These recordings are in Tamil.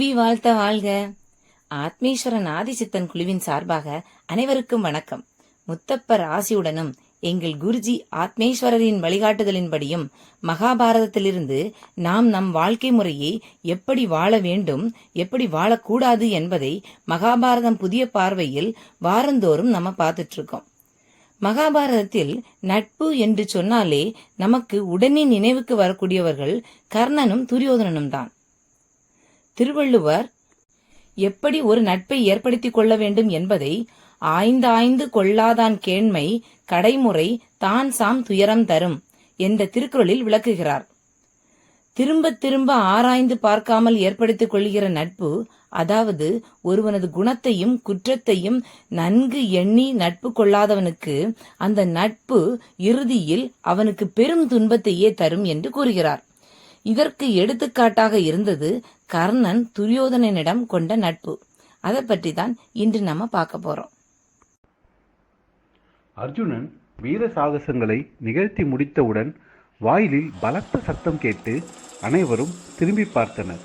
புவி வாழ்த்த வாழ்க. ஆத்மீஸ்வரன் ஆதிசித்தன் குழுவின் சார்பாக அனைவருக்கும் வணக்கம். முத்தப்பர் ஆசியுடனும் எங்கள் குருஜி ஆத்மேஸ்வரரின் வழிகாட்டுதலின்படியும் மகாபாரதத்திலிருந்து நாம் நம் வாழ்க்கை முறையை எப்படி வாழ வேண்டும் எப்படி வாழக்கூடாது என்பதை மகாபாரதம் புதிய பார்வையில் வாரந்தோறும் நம்ம பார்த்துட்டு இருக்கோம் மகாபாரதத்தில் நட்பு என்று சொன்னாலே நமக்கு உடனே நினைவுக்கு வரக்கூடியவர்கள் கர்ணனும் துரியோதனனும் தான் திருவள்ளுவர் எப்படி ஒரு நட்பை ஏற்படுத்திக் கொள்ள வேண்டும் என்பதை ஆய்ந்து ஆய்ந்து கொள்ளாதான் கேண்மை கடைமுறை தான் சாம் துயரம் தரும் என்ற திருக்குறளில் விளக்குகிறார். திரும்ப திரும்ப ஆராய்ந்து பார்க்காமல் ஏற்படுத்திக் கொள்கிற நட்பு அதாவது ஒருவனது குணத்தையும் குற்றத்தையும் நன்கு எண்ணி நட்பு கொள்ளாதவனுக்கு அந்த நட்பு இறுதியில் அவனுக்கு பெரும் துன்பத்தையே தரும் என்று கூறுகிறார். இதற்கு எடுத்துக்காட்டாக இருந்தது கர்ணன் துரியோதனனிடம் கொண்ட நட்பு. அதை பற்றி தான் இன்று நம்ம பார்க்க போறோம். அர்ஜுனன் வீர சாகசங்களை நிகழ்த்தி முடித்தவுடன் வாயிலில் பலத்த சத்தம் கேட்டு அனைவரும் திரும்பி பார்த்தனர்.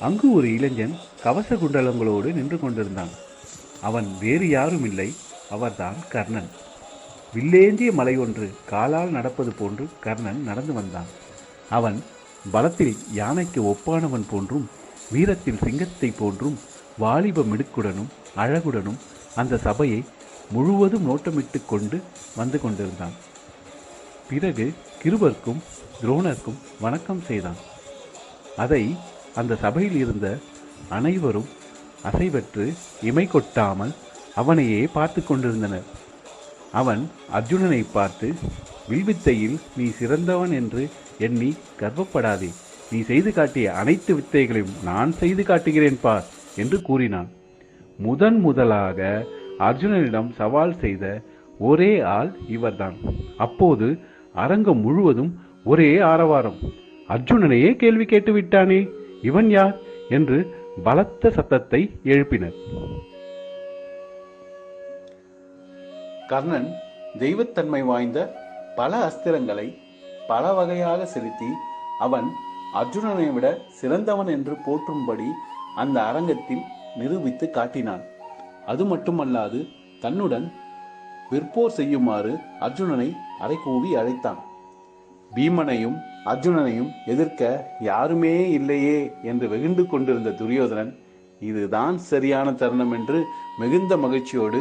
அங்கு ஒரு இளைஞன் கவச குண்டலங்களோடு நின்று கொண்டிருந்தான். அவன் வேறு யாரும் இல்லை அவர்தான் கர்ணன். வில்லேந்திய மலை ஒன்று காலால் நடப்பது போன்று கர்ணன் நடந்து வந்தான். அவன் பலத்தில் யானைக்கு ஒப்பானவன் போன்றும் வீரத்தில் சிங்கத்தை போன்றும் வாலிப மிடுக்குடனும் அழகுடனும் அந்த சபையை முழுவதும் நோட்டமிட்டு கொண்டு வந்து கொண்டிருந்தான். பிறகு கிருபர்க்கும் துரோணர்க்கும் வணக்கம் செய்தான். அதை அந்த சபையில் இருந்த அனைவரும் அசைவற்று இமை கொட்டாமல் அவனையே பார்த்து கொண்டிருந்தனர். அவன் அர்ஜுனனை பார்த்து வில்வித்தையில் நீ சிறந்தவன் என்று எண்ணி கர்வப்படாதே. நீ செய்து காட்டிய அனைத்து வித்தைகளையும் நான் செய்து காட்டுகிறேன் பார் என்று கூறினான். முதன் முதலாக அர்ஜுனனிடம் சவால் செய்த ஒரே ஆள் இவர்தான். அப்போது அரங்கம் முழுவதும் ஒரே ஆரவாரம். அர்ஜுனனையே கேள்வி கேட்டு விட்டானே இவன் யார்? என்று பலத்த சத்தத்தை எழுப்பினர். கர்ணன் தெய்வத்தன்மை வாய்ந்த பல அஸ்திரங்களை பல வகையாக செலுத்தி அவன் அர்ஜுனனை விட சிறந்தவன் என்று போற்றும்படி அந்த அரங்கத்தில் நிரூபித்து காட்டினான். அது மட்டுமல்லாது தன்னுடன் விற்போர் செய்யுமாறு அர்ஜுனனை அரைக்கூவி அழைத்தான். பீமனையும் அர்ஜுனனையும் எதிர்க்க யாருமே இல்லையே என்று வெகுண்டு கொண்டிருந்த துரியோதனன் இதுதான் சரியான தருணம் என்று மிகுந்த மகிழ்ச்சியோடு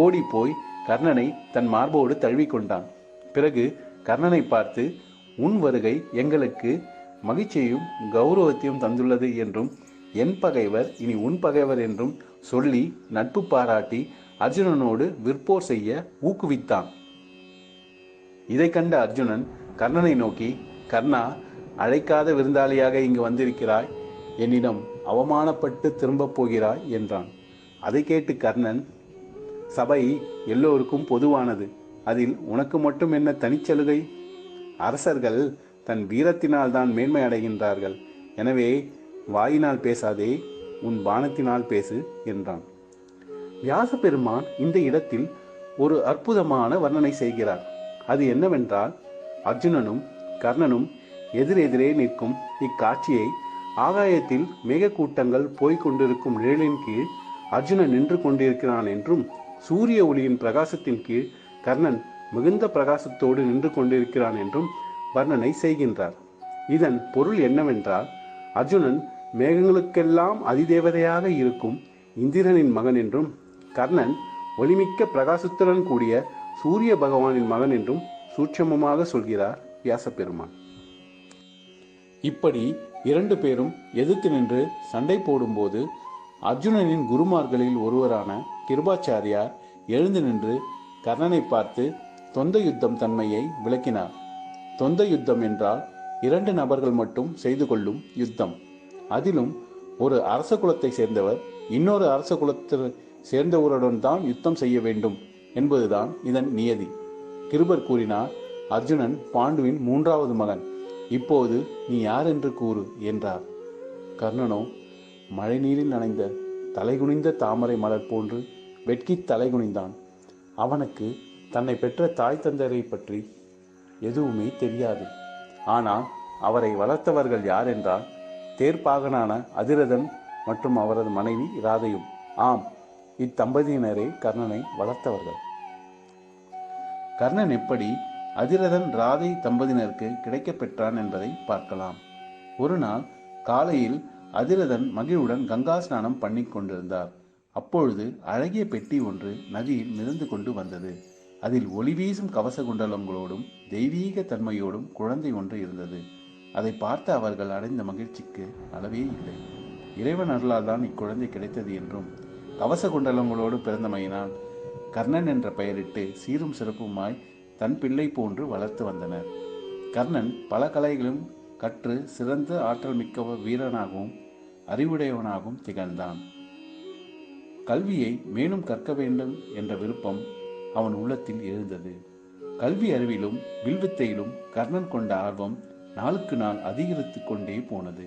ஓடி போய் கர்ணனை தன் மார்போடு தழுவிக்கொண்டான். பிறகு கர்ணனை பார்த்து உன் வருகை எங்களுக்கு மகிழ்ச்சியையும் கௌரவத்தையும் தந்துள்ளது என்றும் என் பகைவர் இனி உன் பகைவர் என்றும் சொல்லி நட்பு பாராட்டி அர்ஜுனனோடு விற்போர் செய்ய ஊக்குவித்தான். இதை கண்ட அர்ஜுனன் கர்ணனை நோக்கி கர்ணா அழைக்காத விருந்தாளியாக இங்கு வந்திருக்கிறாய். என்னிடம் அவமானப்பட்டு திரும்பப் போகிறாய் என்றான். அதை கேட்டு கர்ணன் சபை எல்லோருக்கும் பொதுவானது. அதில் உனக்கு மட்டும் என்ன தனிச்சலுகை? அரசர்கள் தன் வீரத்தினால் தான் மேன்மை அடைகின்றார்கள். எனவே வாயினால் பேசாதே உன் பானத்தினால் பேசு என்றான். வியாச பெருமான் இந்த இடத்தில் ஒரு அற்புதமான வர்ணனை செய்கிறார். அது என்னவென்றால் அர்ஜுனனும் கர்ணனும் எதிரெதிரே நிற்கும் இக்காட்சியை ஆகாயத்தில் மேகக்கூட்டங்கள் போய்க் கொண்டிருக்கும் நிழலின் கீழ் அர்ஜுனன் நின்று கொண்டிருக்கிறான் என்றும் சூரிய ஒளியின் பிரகாசத்தின் கீழ் கர்ணன் மிகுந்த பிரகாசத்தோடு நின்று கொண்டிருக்கிறான் என்றும் வர்ணனை செய்கின்றார். இதன் பொருள் என்னவென்றால் அர்ஜுனன் மேகங்களுக்கெல்லாம் அதிதேவதையாக இருக்கும் இந்திரனின் மகன் என்றும் கர்ணன் ஒளிமிக்க பிரகாசத்துடன் கூடிய சூரிய பகவானின் மகன் என்றும் சூட்சமமாக சொல்கிறார் வியாசப்பெருமான் இப்படி இரண்டு பேரும் எதிர்த்து நின்று சண்டை போடும்போது அர்ஜுனனின் குருமார்களில் ஒருவரான கிருபாச்சாரியார் எழுந்து நின்று கர்ணனை பார்த்து தொந்த யுத்தம் தன்மையை விளக்கினார். தொந்த யுத்தம் என்றால் இரண்டு நபர்கள் மட்டும் செய்து கொள்ளும் யுத்தம். அதிலும் ஒரு அரச குலத்தை சேர்ந்தவர் இன்னொரு அரச குலத்தில் சேர்ந்தவருடன் தான் யுத்தம் செய்ய வேண்டும் என்பதுதான் இதன் நியதி. கிருபர் கூறினார் அர்ஜுனன் பாண்டுவின் மூன்றாவது மகன். இப்போது நீ யார் என்று கூறு என்றார். கர்ணனோ மழைநீரில் நனைந்த தலைகுனிந்த தாமரை மலர் போன்று வெட்கித் தலைகுனிந்தான். அவனுக்கு தன்னை பெற்ற தாய் தந்தரை பற்றி எதுவுமே தெரியாது. ஆனால் அவரை வளர்த்தவர்கள் யார் என்றால் தேர்ப்பாகனான அதிரதன் மற்றும் அவரது மனைவி ராதையும் ஆம் இத்தம்பதியினரே கர்ணனை வளர்த்தவர்கள். கர்ணன் எப்படி அதிரதன் ராதை தம்பதியினருக்கு கிடைக்கப் பெற்றான் என்பதை பார்க்கலாம். ஒரு நாள் காலையில் அதிரதன் மகிழுடன் கங்கா ஸ்நானம் பண்ணி கொண்டிருந்தார். அப்பொழுது அழகிய பெட்டி ஒன்று நதியில் மிதந்து கொண்டு வந்தது. அதில் ஒளி வீசும் கவச குண்டலங்களோடும் தெய்வீக தன்மையோடும் குழந்தை ஒன்று இருந்தது. அதை பார்த்து அவர்கள் அடைந்த மகிழ்ச்சிக்கு அளவே இல்லை. இறைவன் அருளால் தான் இக்குழந்தை கிடைத்தது என்றும் கவச குண்டலங்களோடு பிறந்தமையினால் கர்ணன் என்ற பெயரிட்டு சீரும் சிறப்புமாய் தன் பிள்ளை போன்று வளர்த்து வந்தனர். கர்ணன் பல கலைகளும் கற்று சிறந்த ஆற்றல் மிக்க வீரனாகவும் அறிவுடையவனாகவும் திகழ்ந்தான். கல்வியை மேலும் கற்க வேண்டும் என்ற விருப்பம் அவன் உள்ளத்தில் எழுந்தது. கல்வி அறிவிலும் வில்வித்தையிலும் கர்ணன் கொண்ட ஆர்வம் நாளுக்கு நாள் அதிகரித்து கொண்டே போனது.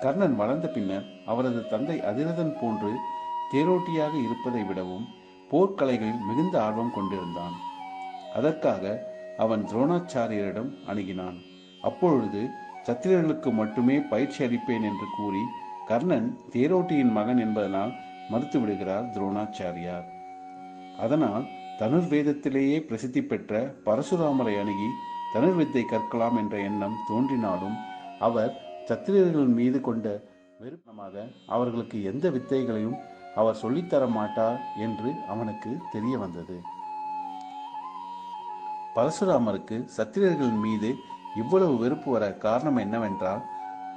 கர்ணன் வளர்ந்த பின்னர் அவரது தந்தை அதிரதன் போன்று தேரோட்டியாக இருப்பதை விடவும் போர்க்கலைகளில் மிகுந்த ஆர்வம் கொண்டிருந்தான். அதற்காக அவன் துரோணாச்சாரியரிடம் அணுகினான். அப்பொழுது சத்திரர்களுக்கு மட்டுமே பயிற்சி அளிப்பேன் என்று கூறி கர்ணன் தேரோட்டியின் மகன் என்பதனால் மறுத்து விடுகிறார் துரோணாச்சாரியார். அதனால் தனுர்வேதத்திலேயே பிரசித்தி பெற்ற பரசுராமரை அணுகி தனுர்வித்தை கற்கலாம் என்ற எண்ணம் தோன்றினாலும் அவர் சத்திரியர்கள் மீது கொண்ட வெறுப்பமாக அவர்களுக்கு எந்த வித்தைகளையும் அவர் சொல்லித்தர மாட்டார் என்று அவனுக்கு தெரிய வந்தது. பரசுராமருக்கு சத்திரியர்கள் மீது இவ்வளவு வெறுப்பு வர காரணம் என்னவென்றால்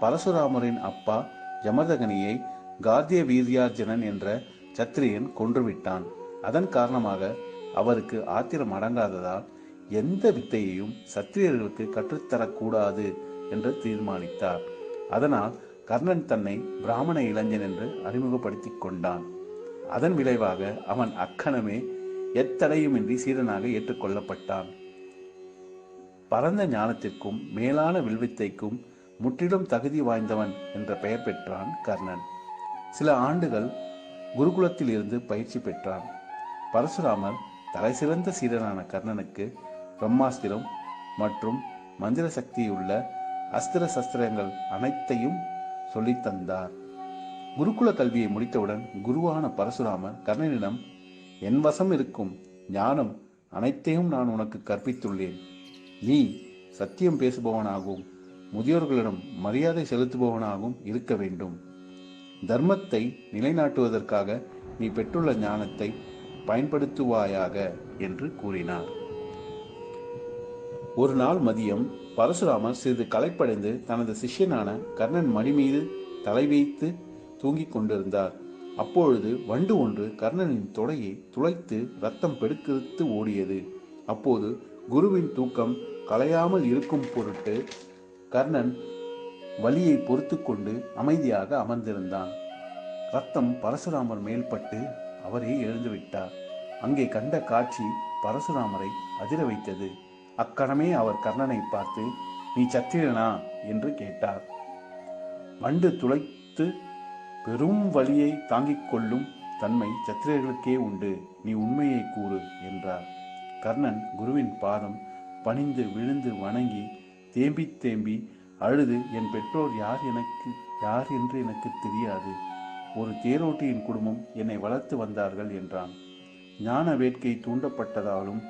பரசுராமரின் அப்பா ஜமதகனியை கார்த்திய வீரியார்ஜுனன் என்ற சத்திரியன் கொன்றுவிட்டான். அதன் காரணமாக அவருக்கு ஆத்திரம் அடங்காததால் எந்த வித்தையையும் சத்திரியர்களுக்கு கற்றுத்தரக்கூடாது என்று தீர்மானித்தார். அதனால் கர்ணன் தன்னை பிராமண இளைஞன் என்று அறிமுகப்படுத்திக் கொண்டான். அதன் விளைவாக அவன் அக்கணமே எத்தடையுமின்றி சீரனாக ஏற்றுக்கொள்ளப்பட்டான். பரந்த ஞானத்திற்கும் மேலான வில்வித்தைக்கும் முற்றிலும் தகுதி வாய்ந்தவன் என்ற பெயர் பெற்றான் கர்ணன். சில ஆண்டுகள் குருகுலத்தில் இருந்து பயிற்சி பெற்றார். பரசுராமர் தலைசிறந்த சீரனான கர்ணனுக்கு பிரம்மாஸ்திரம் மற்றும் மந்திர சக்தியுள்ள அஸ்திர சஸ்திரங்கள் அனைத்தையும் சொல்லித்தந்தார் குருகுல கல்வியை முடித்தவுடன் குருவான பரசுராமர் கர்ணனிடம் என் வசம் இருக்கும் ஞானம் அனைத்தையும் நான் உனக்கு கற்பித்துள்ளேன். நீ சத்தியம் பேசுபவனாகவும் முதியோர்களிடம் மரியாதை செலுத்துபவனாகவும் இருக்க வேண்டும். தர்மத்தை நிலைநாட்டுவதற்காக நீ பெற்றுள்ள ஞானத்தை பயன்படுத்துவாயாக என்று கூறினார். ஒரு நாள் மதியம் பரசுராமர் சிறிது களைப்படைந்து தனது சிஷ்யனான கர்ணன் மடி மீது தலை வைத்து தூங்கிக் கொண்டிருந்தார். அப்பொழுது வண்டு ஒன்று கர்ணனின் தொடையை துளைத்து ரத்தம் பெடுக்கெடுத்து ஓடியது. அப்போது குருவின் தூக்கம் கலையாமல் இருக்கும் பொருட்டு கர்ணன் வலியை பொறுத்து கொண்டு அமைதியாக அமர்ந்திருந்தான். ரத்தம் பரசுராமர் மேல்பட்டு அவரே எழுந்துவிட்டார். அங்கே கண்ட காட்சி பரசுராமரை அதிர வைத்தது. அக்கணமே அவர் கர்ணனை பார்த்து நீ சத்திரனா? என்று கேட்டார். வண்டு துளைத்து பெரும் வலியை தாங்கிக் கொள்ளும் தன்மை சத்திரியர்களுக்கே உண்டு. நீ உண்மையை கூறு என்றார். கர்ணன் குருவின் பாதம் பணிந்து விழுந்து வணங்கி தேம்பி தேம்பி அழுது என் பெற்றோர் யார் எனக்கு யார் என்று எனக்கு தெரியாது. ஒரு தேரோட்டியின் குடும்பம் என்னை வளர்த்து வந்தார்கள் என்றான். ஞான வேட்கை தூண்டப்பட்டதாலும்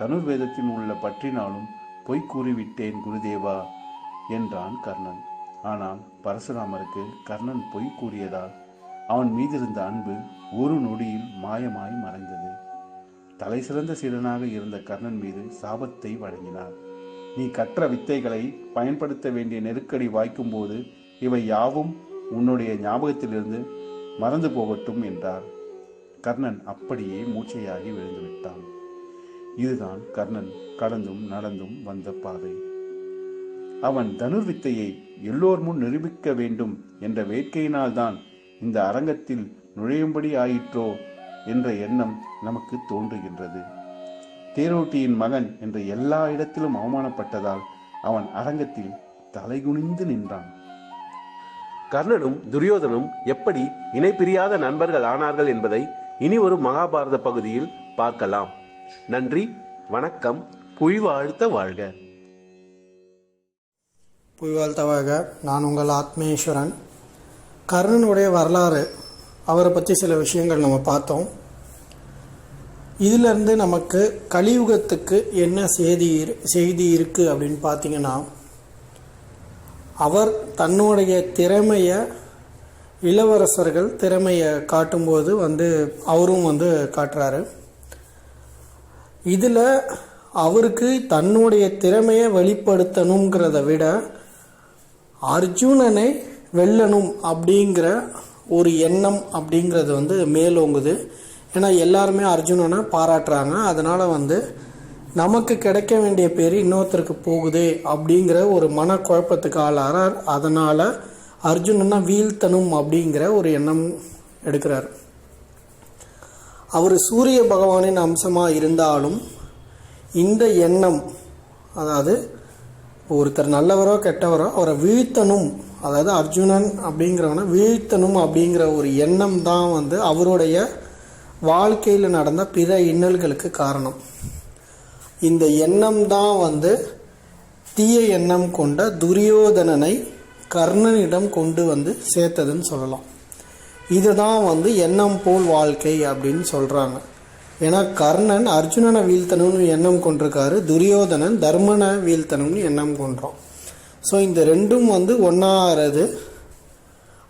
தனுர்வேதத்தில் உள்ள பற்றினாலும் பொய் கூறிவிட்டேன் குருதேவா என்றான் கர்ணன். ஆனால் பரசுராமருக்கு கர்ணன் பொய் கூறியதால் அவன் மீதிருந்த அன்பு ஒரு நொடியில் மாயமாய் மறைந்தது. தலை சிறந்த சீடனாக இருந்த கர்ணன் மீது சாபத்தை வழங்கினார். நீ கற்ற வித்தைகளை பயன்படுத்த வேண்டிய நெருக்கடி வாய்க்கும்போது இவை யாவும் உன்னுடைய ஞாபகத்திலிருந்து மறந்து போகட்டும் என்றார். கர்ணன் அப்படியே மூச்சையாகி விழுந்துவிட்டான். இதுதான் கர்ணன் கடந்தும் நடந்தும் வந்த பாதை. அவன் தனுர்வித்தையை எல்லோர் முன் நிரூபிக்க வேண்டும் என்ற வேட்கையினால்தான் இந்த அரங்கத்தில் நுழையும்படி ஆயிற்றோ என்ற எண்ணம் நமக்கு தோன்றுகின்றது. தேரோட்டியின் மகன் என்ற எல்லா இடத்திலும் அவமானப்பட்டதால் அவன் அரங்கத்தில் தலைகுனிந்து நின்றான். கர்ணனும் துரியோதனும் எப்படி இணை பிரியாத நண்பர்கள் ஆனார்கள் என்பதை இனி ஒரு மகாபாரத பகுதியில் பார்க்கலாம். நன்றி வணக்கம் புய் வாழ்த்த வாழ்க. புய்வாழ்த்தவாக நான் உங்கள் ஆத்மேஸ்வரன். கர்ணனுடைய வரலாறு அவரை பற்றி சில விஷயங்கள் நம்ம பார்த்தோம். இதிலிருந்து நமக்கு கலியுகத்துக்கு என்ன செய்தி இரு- செய்தி இருக்குது அப்படின்னு பார்த்தீங்கன்னா அவர் தன்னுடைய திறமையை இளவரசர்கள் திறமையை காட்டும்போது வந்து அவரும் வந்து காட்டுறாரு. இதில் அவருக்கு தன்னுடைய திறமையை வெளிப்படுத்தணுங்கிறத விட அர்ஜுனனை வெல்லணும் அப்படிங்கிற ஒரு எண்ணம் அப்படிங்கிறது வந்து மேலோங்குது. ஏன்னா எல்லாருமே அர்ஜுனனை பாராட்டுறாங்க. அதனால் வந்து நமக்கு கிடைக்க வேண்டிய பேர் இன்னொருத்தருக்கு போகுதே அப்படிங்கிற ஒரு மனக்குழப்பத்துக்கு ஆளாகிறார் அதனால் அர்ஜுனனை வீழ்த்தணும் அப்படிங்கிற ஒரு எண்ணம் எடுக்கிறார். அவர் சூரிய பகவானின் அம்சமாக இருந்தாலும் இந்த எண்ணம் அதாவது ஒருத்தர் நல்லவரோ கெட்டவரோ அவரை வீழ்த்தணும் அதாவது அர்ஜுனன் அப்படிங்கிறவனை வீழ்த்தணும் அப்படிங்கிற ஒரு எண்ணம் தான் வந்து அவருடைய வாழ்க்கையில் நடந்த பிற இன்னல்களுக்கு காரணம். இந்த எண்ணம் தான் வந்து தீய எண்ணம் கொண்ட துரியோதனனை கர்ணனிடம் கொண்டு வந்து சேர்த்ததுன்னு சொல்லலாம். இதுதான் வந்து எண்ணம் போல் வாழ்க்கை அப்படின்னு சொல்கிறாங்க ஏன்னா கர்ணன் அர்ஜுனனை வீழ்த்தணும்னு எண்ணம் கொண்டிருக்காரு துரியோதனன் தர்மனை வீழ்த்தணும்னு எண்ணம் கொண்டான் ஸோ இந்த ரெண்டும் வந்து ஒன்றாகிறது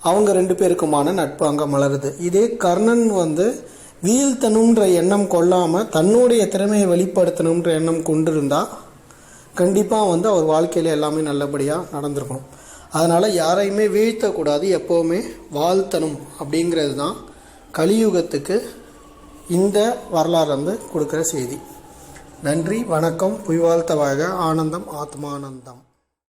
அவங்க ரெண்டு பேருக்குமான நட்பு அங்கே மலருது. இதே கர்ணன் வந்து வீழ்த்தணுன்ற எண்ணம் கொள்ளாமல் தன்னுடைய திறமையை வெளிப்படுத்தணுன்ற எண்ணம் கொண்டிருந்தால் கண்டிப்பாக வந்து அவர் வாழ்க்கையில் எல்லாமே நல்லபடியாக நடந்திருக்கணும். அதனால் யாரையுமே வீழ்த்தக்கூடாது எப்போவுமே வாழ்த்தணும் அப்படிங்கிறது தான் கலியுகத்துக்கு இந்த வரலாறு வந்து கொடுக்குற செய்தி. நன்றி வணக்கம் புய்வாழ்த்தவாக ஆனந்தம் ஆத்மானந்தம்.